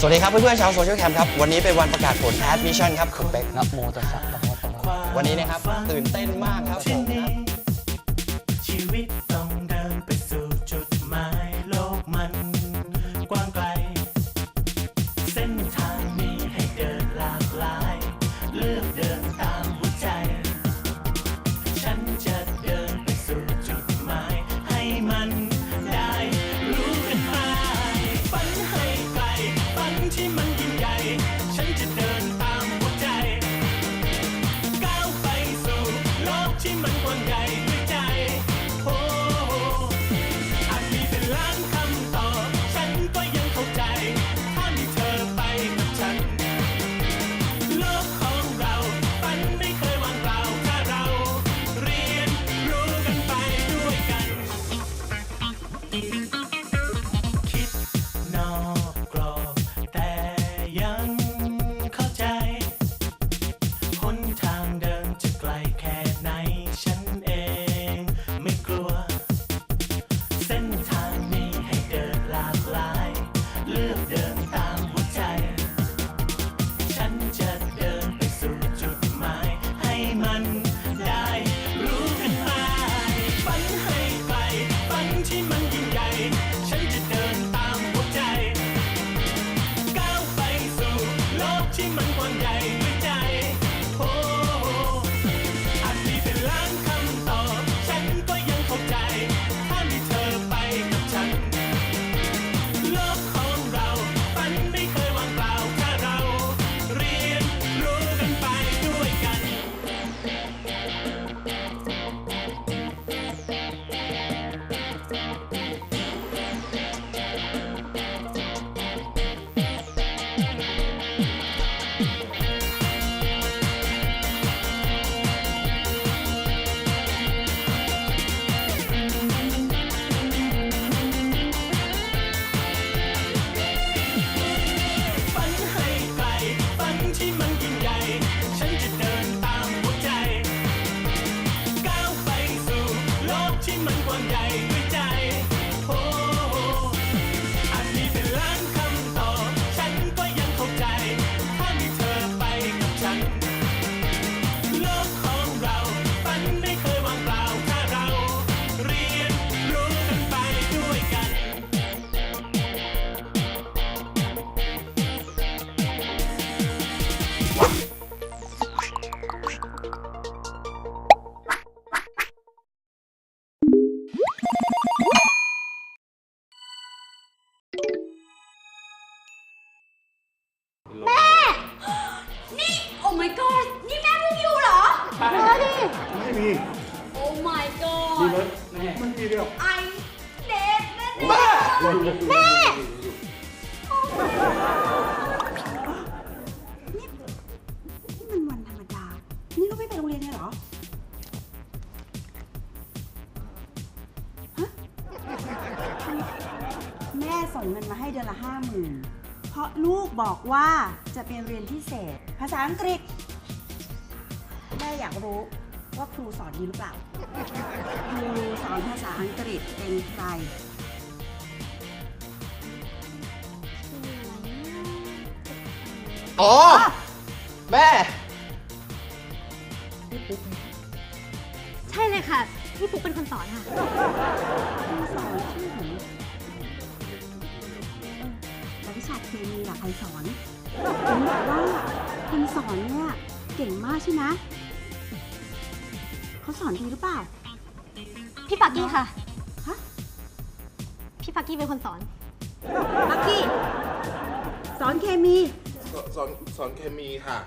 สวัสดีครับเพื่อนๆชาวโซเชียลแคมป์ครับ วันนี้เป็นวันประกาศผลแอดมิชชั่นครับคือเป๊กนะโมตัสสะภะคะวะโตอะระหะโตวันนี้นะครับตื่นเต้นมากครับผมครับ ชีวิต แม่แม่นี่มันวันธรรมดา นี่เราไม่ไปโรงเรียนเลยเหรอ ฮะ แม่ส่งเงินมาให้เดือนละห้าหมื่นเพราะลูกบอกว่าจะเป็นเรียนพิเศษ ภาษาอังกฤษ แม่อยากรู้ว่าครูสอนดีหรือเปล่า ครูสอนภาษาอังกฤษเป็นใคร อ๋อ แม่ ใช่เลยค่ะพี่ปุ๊กเป็นคนสอนค่ะครูสอนชื่อหนูแล้ววิชาเคมีล่ะใครสอนเห็นบอกว่าคนสอนเนี่ยเก่งมากใช่ไหมเขาสอนดีหรือเปล่า พี่ปากกี้ค่ะ ฮะ พี่ปากกี้เป็นคนสอนลักกี้ สอนเคมี สอนสอนเคมีค่ะ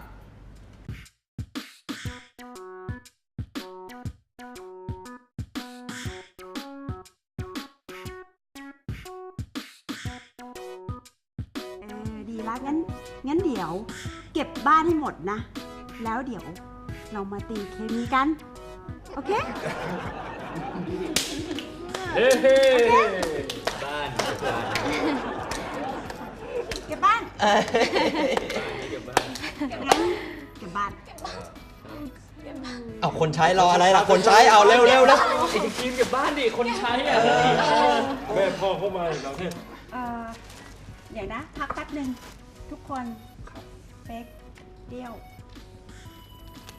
เออดีละงั้นงั้นเดี๋ยว เก็บบ้านให้หมดนะ แล้วเดี๋ยวเรามาตีเคมีกัน โอเค เฮ้เฮ้เก็บบ้านงั้นเก็บบ้านเอาคนใช้รออะไรล่ะ คนใช้เอาเร็วเร็วแล้วทีมเก็บบ้านดิคนใช้อะแม่พ่อเข้ามาอีกแล้วเนี่ยเอ่อเดี๋ยวนะ พักแป๊บหนึ่งทุกคนเป๊กเดียว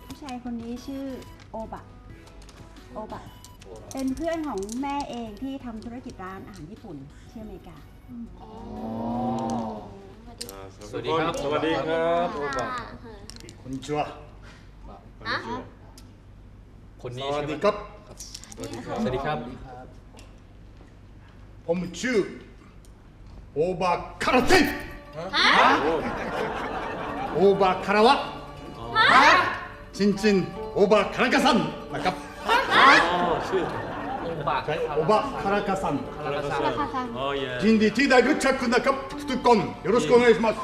ผู้ชายคนนี้ชื่อโอบะโอบะเป็นเพื่อนของแม่เองที่ทำธุรกิจร้านอาหารญี่ปุ่นที่อเมริกา สวัสดีครับ สวัสดีครับโอบะこんにちはคนนี้สวัสดีครับ สวัสดีครับ สวัสดีครับ ผมชื่อโอบะคาราเต้โอบะคาราวะชินจินโอบะคาราคาซันนะครับชื่อ โอบ바카라카 산. 카라카 산. 어, 예. 진디 티다그 차쿤다 컵 투 건. 요로시코 오네이시마 스.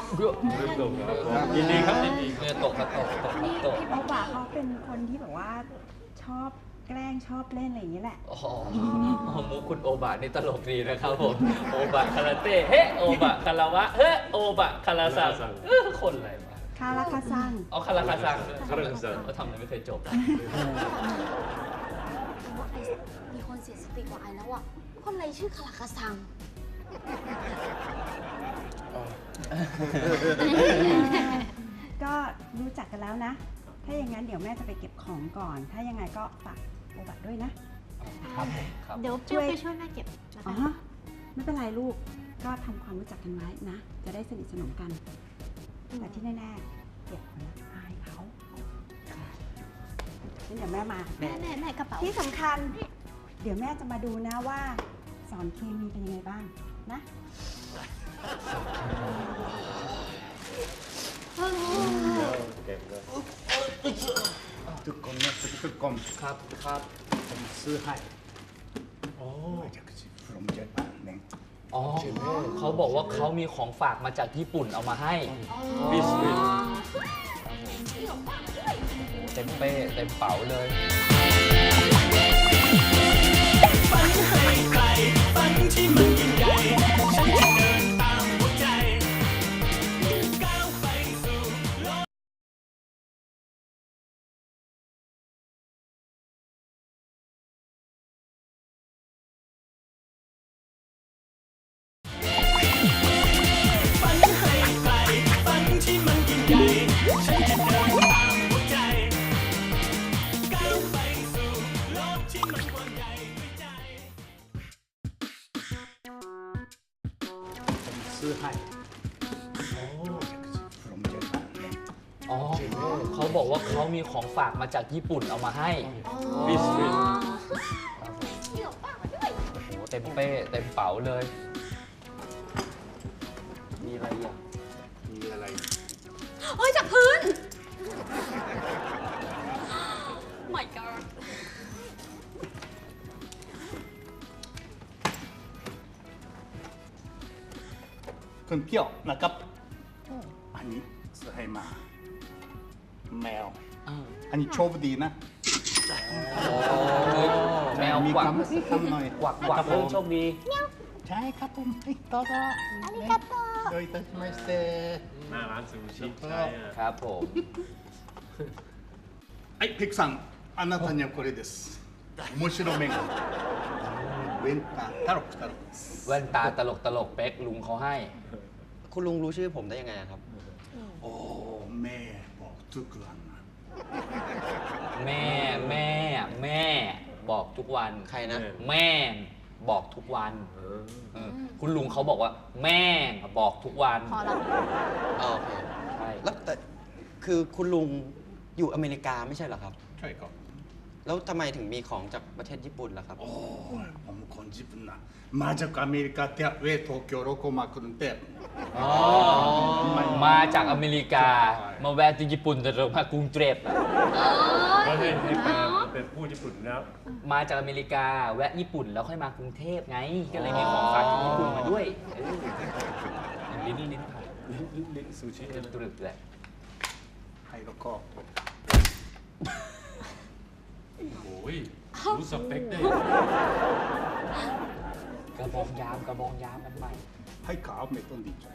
ยินดีครับยินดี เนี่ยตกครับตกตกนี่ตกพี่ป๊อปอะเขาเป็นคนที่แบบว่าชอบแกล้งชอบเล่นอะไรอย่างนี้แหละ อ๋ออ๋อมุกคุณโอบะนี่ตลกดีนะครับผม โอบะคาราเต้ เฮ้โอบะคาราวะ เฮ้โอบะคาราซังเอ้อคนอะไรวะคาราคาซัง เอาคาราคาซังคาราคาซัง ก็ทำอะไรไม่เคยจบ เสียสติกว่าไอแล้วอะ คนอะไรชื่อคาราคาซัง ก็รู้จักกันแล้วนะ ถ้าอย่างนั้นเดี๋ยวแม่จะไปเก็บของก่อน ถ้ายังไงก็ฝากโอบะด้วยนะ ครับผมครับ เดี๋ยวเปรี้ยวไปช่วยแม่เก็บแล้วอ๋กัอนไม่เป็นไรลูก ก็ทำความรู้จักกันไว้นะ จะได้สนิทสนมกัน แต่ที่แน่ๆเก็บคนละอายเขางั้นเดี๋ยวแม่มา แม่แม่แม่กระเป๋า ที่สำคัญ เดี๋ยวแม่จะมาดูนะว่า สอนเคมีเป็นยังไงบ้างนะทุกคนนะทุกคนครับครับผมซื้อให้โอ้จากจี from Japan เนี่ยอ๋อเขาบอกว่าเขามีของฝากมาจากญี่ปุ่นเอามาให้บิสบิสเต็มเป้เต็มเป๋าเลยฝันให้ไกล ฝันที่มัน ขามีของฝากมาจากญี่ปุ่นเอามาให้ บิสบิสโอ้โหเต็มเป้เต็มเป๋าเลย มีอะไรอะมีอะไรเฮ้ยจากพื้น my god คุณเปี้ยวนะครับ อันนี้ซื้อให้มา แมวอั นนี้โชคดีนะแมวมีความทำหน่อยกวักกวักเพิ่งโชคดี ใช่ครับผมติดต่อกอาริกาโตโดยตัสมาสเตอร์น่าร้านซูชิใช่ครับผม ไอ้พิกซังあなたにはこれです面白メガネウェンタンタロックタロクですแว่นตาตลกตลกเป็กลุงเขาให้ คุณลุงรู้ชื่อผมได้ยังไงครับโอ้แม่おめก僕とくわん แม่แม่แม่บอกทุกวันใครนะ แม่บอกทุกวันเออคุณลุงเขาบอกว่า แม่บอกทุกวันพอแล้วอ๋อโอเคใช่แล้วแต่คือคุณลุงอยู่อเมริกาไม่ใช่เหรอครับ ใช่ครับแล้วทำไมถึงมีของจากประเทศญี่ปุ่นล่ะครับおー、ผมคนญี่ปุ่นนะมาจากอเมริกาแต่เวทโตเกียวโรโกมากรุงเทพอ๋อ มาจากอเมริกา มาแวะที่ญี่ปุ่นแต่เรามากรุงเทพก็ให้ให้แเป็นผู้ญี่ปุ่นนะมาจากอเมริกาแวะญี่ปุ่นแล้วค่อยมากรุงเทพไง ก็เลยมีของฝากจากญี่ปุ่นมาด้วยลิ้นลิ้นผ่านลิ้นลิ้นลิ้นซูชิจตรึกแหละไฮโลกอกโอ้ยรู้สเปคได้กระบองยามกระบองยามมันใหม่ はいか雨飛んでいっちゃう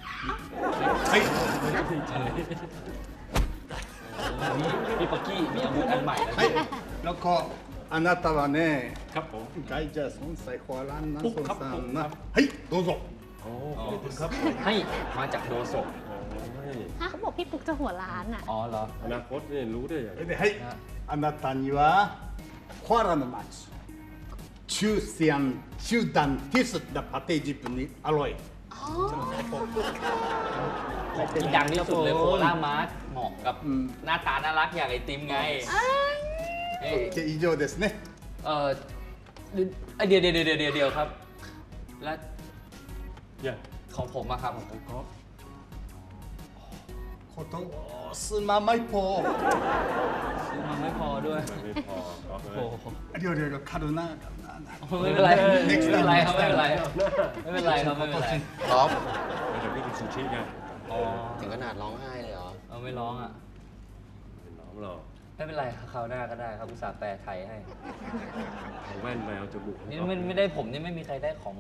はい飛んでいっちゃうนี่พี่ปักกี้มีอาวุธอันใหม่แล้วはいแล้วก็あなたはねครับผม外邪孫才フォアランナ孫さんなはいどうぞโอ้ครับให้มาจากโดโซะฮะเขาบอกพี่ปุ๊กจะหัวล้านอะ อ๋อเหรอ อนาคตเนี่ยรู้ได้ยังไงではいあなたにはコアラの町中世安中団ティスだパテージプにアロย ที่ดังที่สุดเลยโคลามาร์ทเหมาะกับ อืม หน้าตาน่ารักอย่างไอติมไงเอ้ย OK 以上ですね เออเดี๋ยวเดี๋ยวเดี๋ยวเดี๋ยวเดี๋ยวครับ และ เนี่ย ของผมอะครับของผม ก็ ことすままいぽ ซื้อมาไม่พอด้วย มันไม่พอก็เอ โอ้ อ โห 料理がカルナー ไม่เป็นไรไม่เป็นไรครับไม่เป็นไรไม่เป็นไรครับไม่เป็นไรท็อปเดี๋ยวพี่กินซูชิไงอ๋อถึงขนาดร้องไห้เลยเหรอเอาไม่ร้องอะเป็นน้องหรอกไม่เป็นไรครับคราวหน้าก็ได้ครับอุตส่าห์แปลไทยให้เอาแว่นไปเอาจมูกให้นี่เขาไม่ไม่ได้ผมนี่ไม่มีใครได้ของ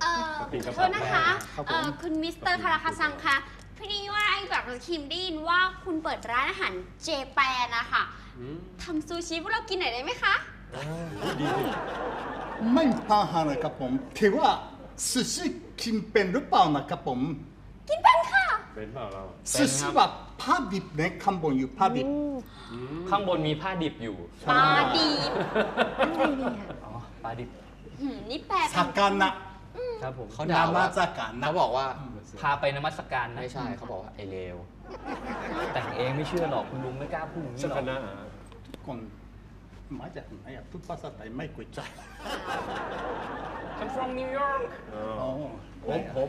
เอ่อโทษนะคะเอ่อคุณมิสเตอร์คาราคาซังคะพอดีว่าไอ้แบบคิมได้ยินว่าคุณเปิดร้านอาหารเจแปนนะคะทำซูชิพวกเรากินหน่อยได้ไหมคะดีดิ ไม่ปาหานะครับผมถือว่าซูชิกินเป็นหรือเปล่านะครับผมกินเป็นค่ะ เป็นเปล่าเรา ซูชิแบบผ้าดิบนะข้างบนอยู่ผ้าดิบข้างบนมีผ้าดิบอยู่ปลาดิบอะไรเนี่ยปลาดิบมนี่แปลสักการนะครับผมเขาด่าว่าสักการนะบอกว่า พาไปนมัสการนะไม่ใช่เขาบอกว่าไอเลวแต่งเองไม่เชื่อหรอกคุณลุงไม่กล้าพูดอย่างนี้หรอกคน มาจากไหนทุกภาษาไทยไม่เข้าใจ I'm from New York ผมผม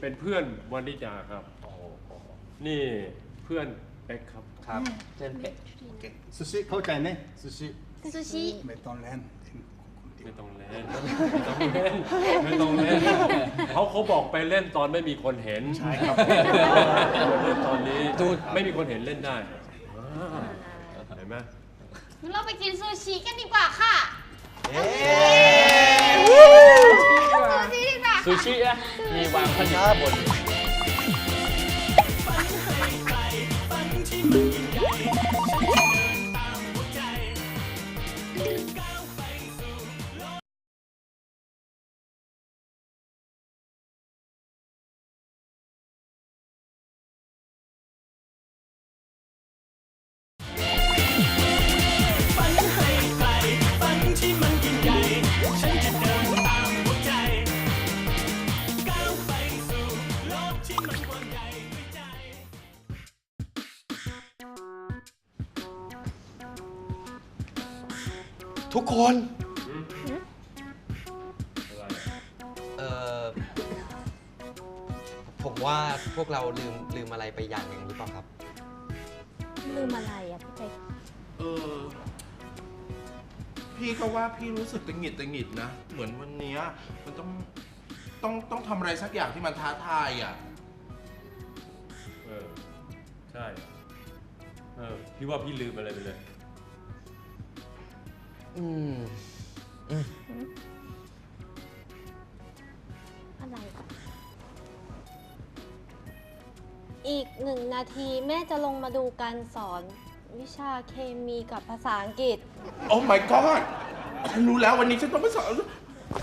เป็นเพื่อนวันิดาครับ นี่เพื่อนเป็กครับ ครับเพื่เป๊กซูชิเข้าใจไหมซูชิซูชิไม่ต้องเล่นไม่ต้องเล่นไม่ต้องเล่นเขาเขาบอกไปเล่นตอนไม่มีคนเห็นใช่ครับตอนนี้ไม่มีคนเห็นเล่นได้เห็นไหม งั้นเราไปกินซูชิกันดีกว่าค่ะเอ๊ซูชิดีกว่าซูชิอะมีวางขนมบน กคนอะไรเออผมว่าพวกเราลืมลืมอะไรไปอย่างหนึ่งหรือเปล่าครับ ลืมอะไรอะพี่เป๊กเออ พี่ก็ว่าพี่รู้สึกตังหงิดตังหงิดนะ เหมือนวันเนี้ยมันต้องต้องต้องทำอะไรสักอย่างที่มันท้าทายอะ เออ ใช่ เออ พี่ว่าพี่ลืมอะไรไปเลย อืมอะไรอะอีกหนึ่งนาทีแม่จะลงมาดูการสอนวิชาเคมีกับภาษาอังกฤษ โอ้ my god ฉันรู้แล้ววันนี้ฉันต้องไปสอน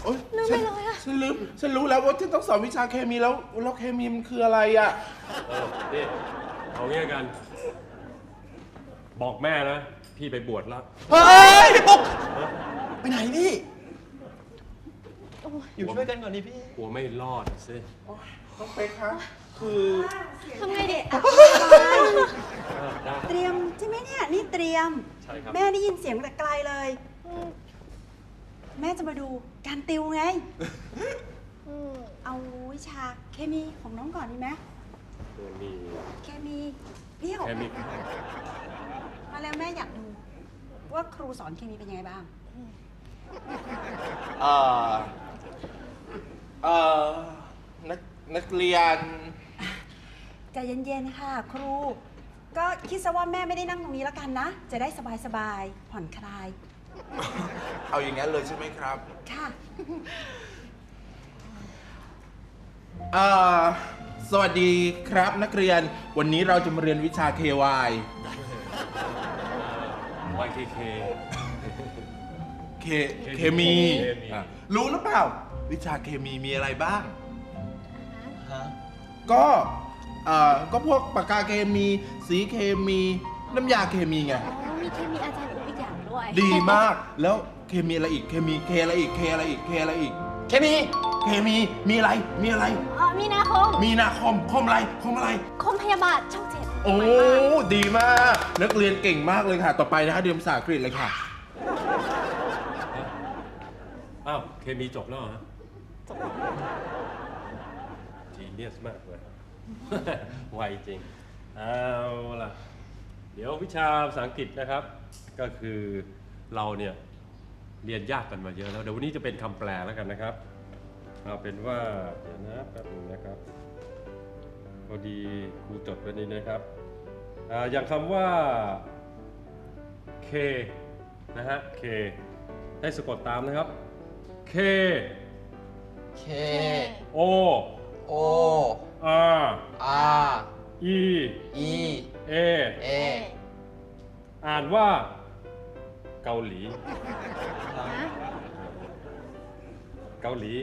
โอ๊ยลืมไปเลยอะ ฉันลืมฉันรู้แล้วว่าฉันต้องสอนวิชาเคมีแล้วแล้วเคมีมันคืออะไรอะ เออนี่เอางี้กัน บอกแม่นะ พี่ไปบวชแล้ว เฮ้ยพี่ปุ๊กไปไหนพี่ อยู่ช่วยกันก่อนดิพี่ กลัวไม่รอดสิต้องไปคะคือ ทำไงดีเออได้ เตรียมใช่ไหมเนี่ยนี่เตรียม ใช่ครับ แม่ได้ยินเสียงมาแต่ไกลเลย แม่จะมาดูการติวไงอืมเอาวิชาเคมีของน้องก่อนดีไหมตัวนี้เคมีเดี่ยวแค่มีมาแล้วแม่อยากดู ว่าครูสอนเคมีเป็นยังไงบ้าง เอ่อเอ่อนักนักเรียน ใจเย็นๆ ค่ะ ครู ก็คิดซะว่าแม่ไม่ได้นั่งตรงนี้แล้วกันนะ จะได้สบายๆ ผ่อนคลาย เอาอย่างนั้นเลยใช่ไหมครับ ค่ะ เอ่อ สวัสดีครับนักเรียน วันนี้เราจะมาเรียนวิชา KY YKK เคเคมีเคมี อะรู้หรือเปล่า วิชาเคมีมีอะไรบ้างฮะก็เอ่อก็พวกปากกาเคมี สีเคมี น้ำยาเคมีไง อ๋อมีเคมีอาจารย์อูอีกอย่างด้วยดีมากแล้วเคมีอะไรอีกเคมีเคอะไรอีกเคอะไรอีกเคอะไรอีก เคมี เคมีมีอะไรมีอะไร อ๋อมีนาคมมีนาคมคมอะไรคมอะไร คมพยาบาลช่องเจ็ด โอ้ดีมาก นักเรียนเก่งมากเลยค่ะ ต่อไปนะคะเรียนภาษาอังกฤษเลยค่ะ อ้าว เคมีจบแล้วเหรอฮะจีเนียสมากเลย ไวจริง เอาล่ะ เดี๋ยววิชาภาษาอังกฤษนะครับ ก็คือเราเนี่ยเรียนยากกันมาเยอะแล้ว เดี๋ยววันนี้จะเป็นคำแปลแล้วกันนะครับ เอาเป็นว่า เดี๋ยวนะแป๊บนึงนะครับ พอดีครูจดไว้นี่นะครับ อ่าอย่างคำว่า K นะฮะ K ให้สะกดตามนะครับ K เค O โอ R อาร์ E อี A เออ่านว่าเกาหลี เกาหลี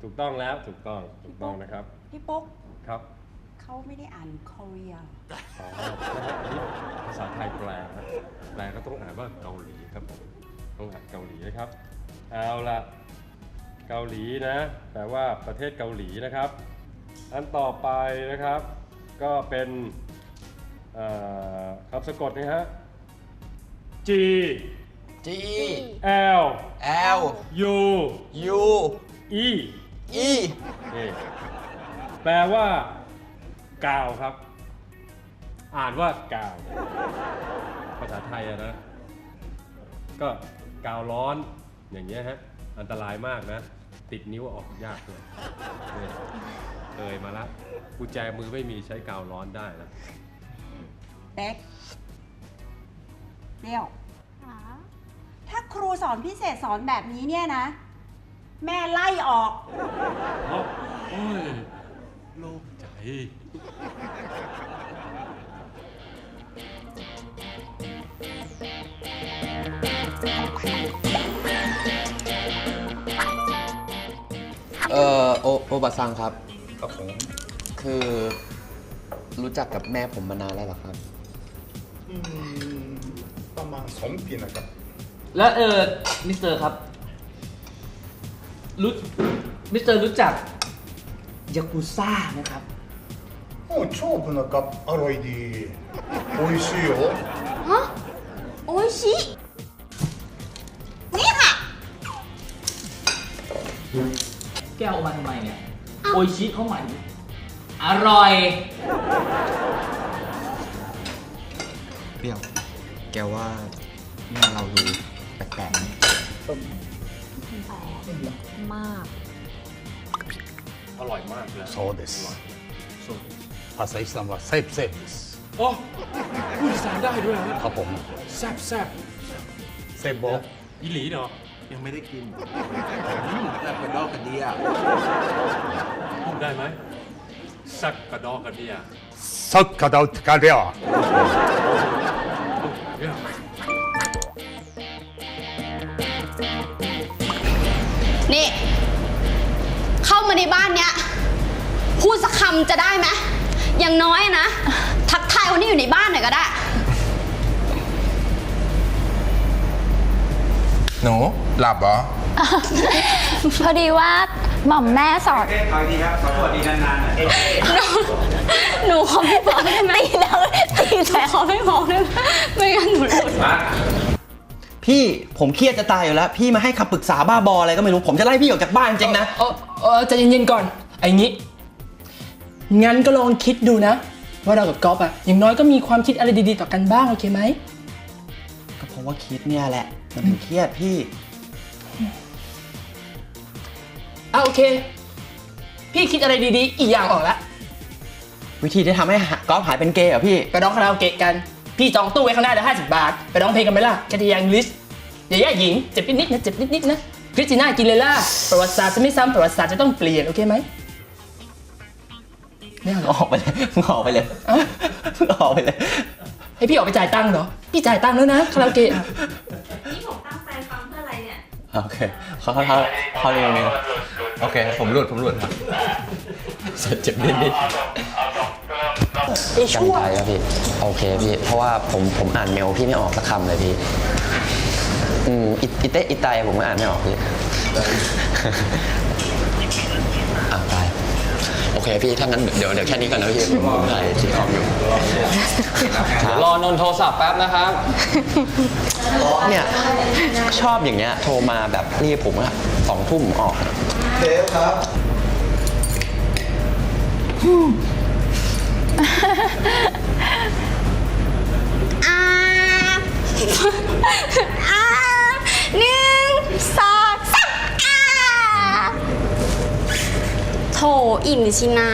ถูกต้องแล้วถูกต้องถูกต้องนะครับ พี่ปุ๊กครับ เขาไม่ได้อ่าน Korea อ๋อนะฮะอันนี้ภาษาไทยแปลครับแปลก็ต้องอ่านว่าเกาหลีครับผมต้องอ่านเกาหลีนะครับ เอาละเกาหลีนะแปลว่าประเทศเกาหลีนะครับ อันต่อไปนะครับ ก็เป็นเอ่อคำสะกดนะฮะ G จี L แอล U ยู E อีนี่แปลว่า กาวครับ อ่านว่ากาว ภาษาไทยอะนะ ก็กาวร้อนอย่างเงี้ยฮะ อันตรายมากนะ ติดนิ้วออกยากเลยเนี่ยเคยมาละกุญแจมือไม่มีใช้กาวร้อนได้นะเป๊กเดี่ยวอ๋อถ้าครูสอนพิเศษสอนแบบนี้เนี่ยนะ แม่ไล่ออก เอ้าโอ้ยโล่ง ใจเอ่อโอโอบะซังครับ ครับผมคือรู้จักกับแม่ผมมานานแล้วเหรอครับ อืมประมาณสองปีนะครับ แล้วเออมิสเตอร์ครับรู้มิสเตอร์รู้จักยากุซ่าไหมครับ โอ้ชอบนะครับอร่อยดีโอ้ยชิโอ ฮะ โอ้ยชิ นี่ค่ะ แกเอามาทำไมเนี่ย โออิชิเขาหมายถึงอร่อย เปรี้ยว แกว่าแม่เราดูแปลกๆไหม มาก อร่อยมากเลย そうです ภาษาอิสลามว่าเซฟเซฟですโอ้พูดอีสานได้ด้วยฮะครับผมแซ่บแซ่บเซฟบอกอีหลีเนาะยังไม่ได้กินอืมแต่กระดอกกระเดียพูดได้ไหมสักกระดอกกระเดียสักกระดาษกระเดียเนี่ยนี่ เข้ามาในบ้านเนี้ย พูดสักคำจะได้ไหมอย่างน้อยนะ ทักทายคนที่อยู่ในบ้านหน่อยก็ได้ หนูหลับเหรอ พอดีว่าหม่อมแม่สอนหนูขอไม่บอกได้ไหมตีแล้วตีแต่ขอไม่บอกได้ไหมไม่งั้นหนูหลุดพี่ผมเครียดจะตายอยู่แล้ว พี่มาให้คำปรึกษาบ้าบออะไรก็ไม่รู้ผมจะไล่พี่ออกจากบ้านจริงๆนะ เออเออใจเย็นๆก่อนไอ้งี้ งั้นก็ลองคิดดูนะ ว่าเรากับก๊อฟอะอย่างน้อยก็มีความคิดอะไรดีๆ ต่อกันบ้างโอเคไหมก็เพราะว่าคิดเนี่ยแหละ มันถึงเครียดพี่อะโอเค พี่คิดอะไรดีๆ อีกอย่างออกละวิธีที่ทำให้กอล์ฟหายเป็นเกย์เหรอพี่ ไปร้องคาราโอเกะกัน พี่จองตู้ไว้ข้างหน้าเดี๋ยวห้าสิบบาท ไปร้องเพลงกันไหมล่ะแคทยังลิสอย่าแย่หญิง เจ็บนิดๆนะ เจ็บนิดๆนะคริสติน่ากินเลยล่ะประวัติศาสตร์จะไม่ซ้ำประวัติศาสตร์จะต้องเปลี่ยน โอเคไหม ไม่เอาเหรอออกไปเลยมึงออกไปเลยเอ้ามึงออกไปเลย ให้พี่ออกไปจ่ายตังค์เหรอ พี่จ่ายตังค์แล้วนะคาราโอเกะอะโอเคเขาเขาเขาเขาเรียนนี่โอเค ผมหลุด ผมหลุดครับเจ็บนิดนิดกันไกลครับพี่ โอเคพี่ เพราะว่าผมผมอ่านเมลพี่ไม่ออกสักคำเลยพี่ อืมอิอิเตะอิไตผมก็อ่านไม่ออกพี่อะไป โอเคพี่ถ้างั้นเดี๋ยวเดี๋ยวแค่นี้ก่อนนะพี่ผมถ่ายซีคอมอยู่เดี๋ยวรอนนท์โทรศัพท์แป๊บนะครับ เนี่ยชอบอย่างเงี้ยโทรมาแบบรีบผมอะสองทุ่มออกเทปครับอ่า โถอิ่มสินะ